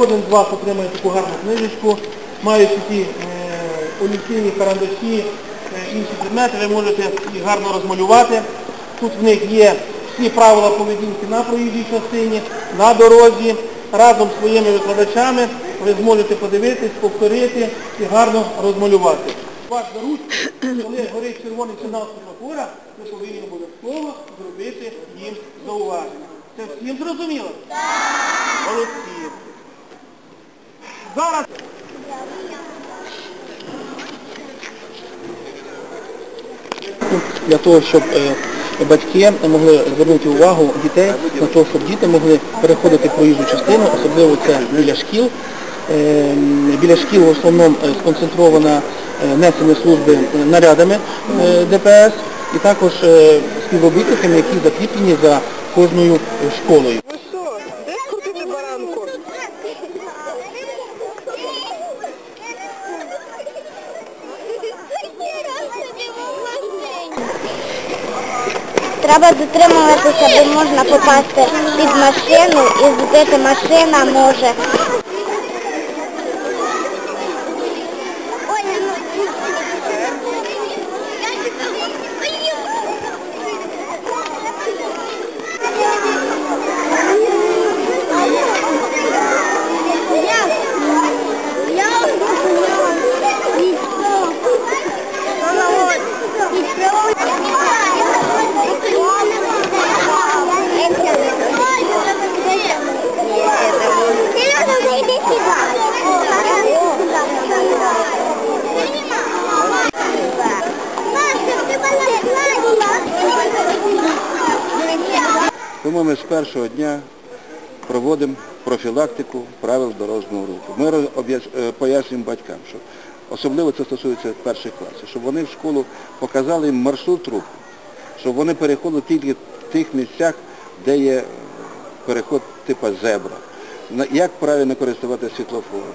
Кожен з вас отримає таку гарну книжечку, маючи ті е, олівційні карандаші, е, інші предмети, ви можете їх гарно розмалювати. Тут в них є всі правила поведінки на проїжджій частині, на дорозі. Разом з своїми викладачами ви зможете подивитись, повторити і гарно розмалювати. Ваш заручник, коли горить червоний сигнал світлофора, ви повинні обов'язково зробити їм зауваження. Це всім зрозуміло? Так! Молодці! Зараз для того, щоб е, батьки могли звернути увагу дітей на те, щоб діти могли переходити проїжджу частину, особливо це біля шкіл. Е, Біля шкіл в основному е, сконцентровано несення служби нарядами ДПС і також співробітниками, які закріплені за кожною школою. Ви що? Де крутити баранку? Треба дотримуватися, бо можна попасти під машину і збити машина може. Тому ми з першого дня проводимо профілактику правил дорожнього руху. Ми е, пояснюємо батькам, що особливо це стосується перших класів, щоб вони в школу показали їм маршрут руху, щоб вони переходили тільки в тих місцях, де є переход типу зебра. Як правильно користуватися світлофором,